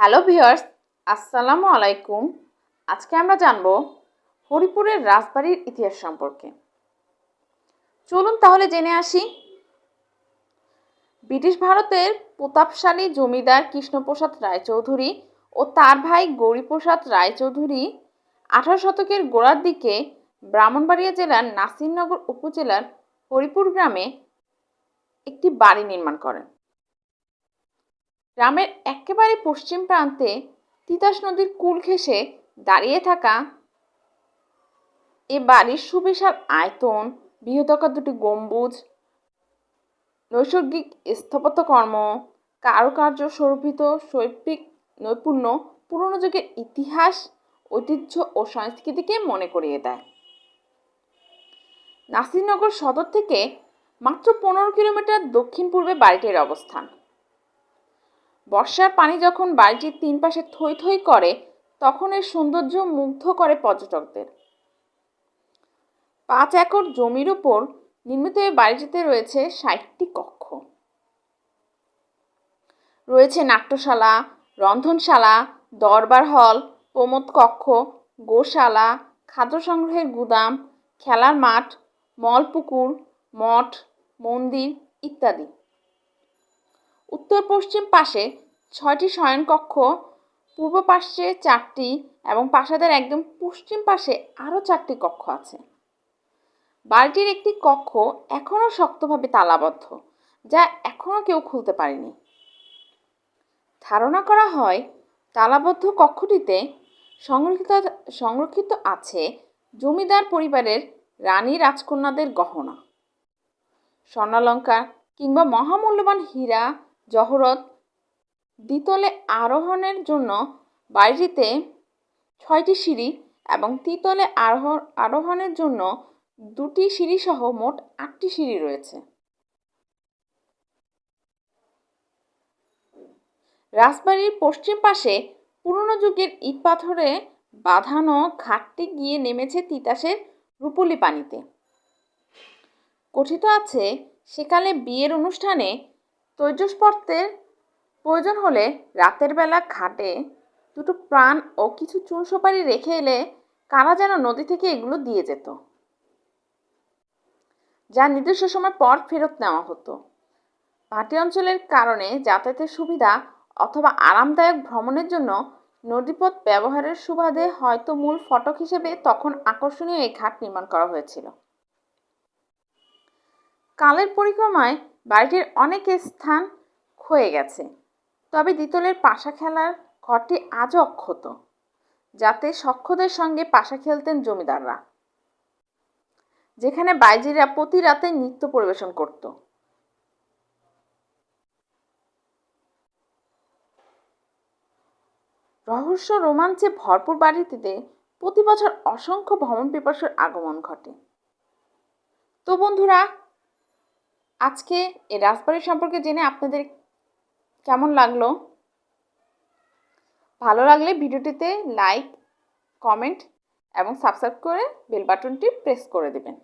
Hello viewers, আসসালামু আলাইকুম। আজকে আমরা জানব হরিপুরের রাজবাড়ির ইতিহাস সম্পর্কে। চলুন তাহলে জেনে আসি। ব্রিটিশ ভারতের প্রতাপশালী জমিদার কৃষ্ণপ্রসাদ রায়চৌধুরী ও তার ভাই গৌরীপ্রসাদ রায়চৌধুরী আঠারো শতকের গোড়ার দিকে ব্রাহ্মণবাড়িয়া জেলার নাসিরনগর উপজেলার হরিপুর গ্রামে একটি বাড়ি নির্মাণ করেন। গ্রামের একেবারে পশ্চিম প্রান্তে তিতাস নদীর কুল ঘেঁষে দাঁড়িয়ে থাকা এ বাড়ির সুবিশাল আয়তন বৃহদাকার দুটি গম্বুজ, নৈসর্গিক স্থাপত্যকর্ম, কারুকার্য স্বরূপিত শৈল্পিক নৈপুণ্য পুরনো যুগের ইতিহাস, ঐতিহ্য ও সংস্কৃতিকে মনে করিয়ে দেয়। নাসিরনগর সদর থেকে মাত্র পনেরো কিলোমিটার দক্ষিণ পূর্বে বাড়িটির অবস্থান। বর্ষার পানি যখন বাড়িটির তিন পাশে থই থই করে, তখন এর সৌন্দর্য মুগ্ধ করে পর্যটকদের। পাঁচ একর জমির উপর নির্মিত এই বাড়িটিতে রয়েছে ষাটটি কক্ষ। রয়েছে নাট্যশালা, রন্ধনশালা, দরবার হল, প্রমোদ কক্ষ, গোশালা, খাদ্য সংগ্রহের গুদাম, খেলার মাঠ, মলপুকুর, মঠ, মন্দির ইত্যাদি। উত্তর পশ্চিম পাশে ছয়টি শয়নকক্ষ, পূর্ব পাশে চারটি এবং প্রাসাদের একদম পশ্চিম পাশে আরও চারটি কক্ষ আছে। বাড়িটির একটি কক্ষ এখনও শক্তভাবে তালাবদ্ধ, যা এখনও কেউ খুলতে পারেনি। ধারণা করা হয়, তালাবদ্ধ কক্ষটিতে সংরক্ষিত সংরক্ষিত আছে জমিদার পরিবারের রানী রাজকন্যাদের গহনা। স্বর্ণালঙ্কার কিংবা মহামূল্যবান হীরা জহরত দ্বিতলে আরোহণের জন্য বাড়িটিতে ছয়টি সিঁড়ি এবং তিতলে আরোহ, আরোহণের জন্য দুটি সিঁড়ি সহ মোট আটটি সিঁড়ি রয়েছে। রাজবাড়ির পশ্চিম পাশে পুরনো যুগের ইট পাথরে বাঁধানো ঘাটটি গিয়ে নেমেছে তিতাসের রূপলি পানিতে। কথিত আছে, সেকালে বিয়ের অনুষ্ঠানে তৈজসপত্রের প্রয়োজন হলে রাতের বেলা ঘাটে দুটো প্রাণ ও কিছু চুন সুপারি রেখে এলে কারা যেন নদী থেকে এগুলো দিয়ে যেত। যা নির্দিষ্ট সময় পর ফেরত নেওয়া হতো। ভাটি অঞ্চলের কারণে যাতায়াতের সুবিধা অথবা আরামদায়ক ভ্রমণের জন্য নদীপথ ব্যবহারের সুবাদে হয়তো মূল ফটক হিসেবে তখন আকর্ষণীয় এই ঘাট নির্মাণ করা হয়েছিল। কালের পরিক্রমায় বাড়িটির অনেক স্থান ক্ষয়ে গেছে। তবে দ্বিতলের পাশা খেলার ঘরটি আজও অক্ষত, যাতে সক্ষদের সঙ্গে পাশা খেলতেন জমিদাররা, যেখানে বাইজিরা প্রতি রাতে নৃত্য পরিবেশন করত। রহস্য রোমাঞ্চে ভরপুর বাড়িটিতে প্রতি বছর অসংখ্য ভ্রমণ পিপাসুর আগমন ঘটে। তো বন্ধুরা আজকে এই রাজবাড়ি সম্পর্কে জেনে আপনাদের কেমন লাগল? ভালো লাগলে ভিডিওটিতে লাইক, কমেন্ট এবং সাবস্ক্রাইব করে বেল বাটনটি প্রেস করে দেবেন।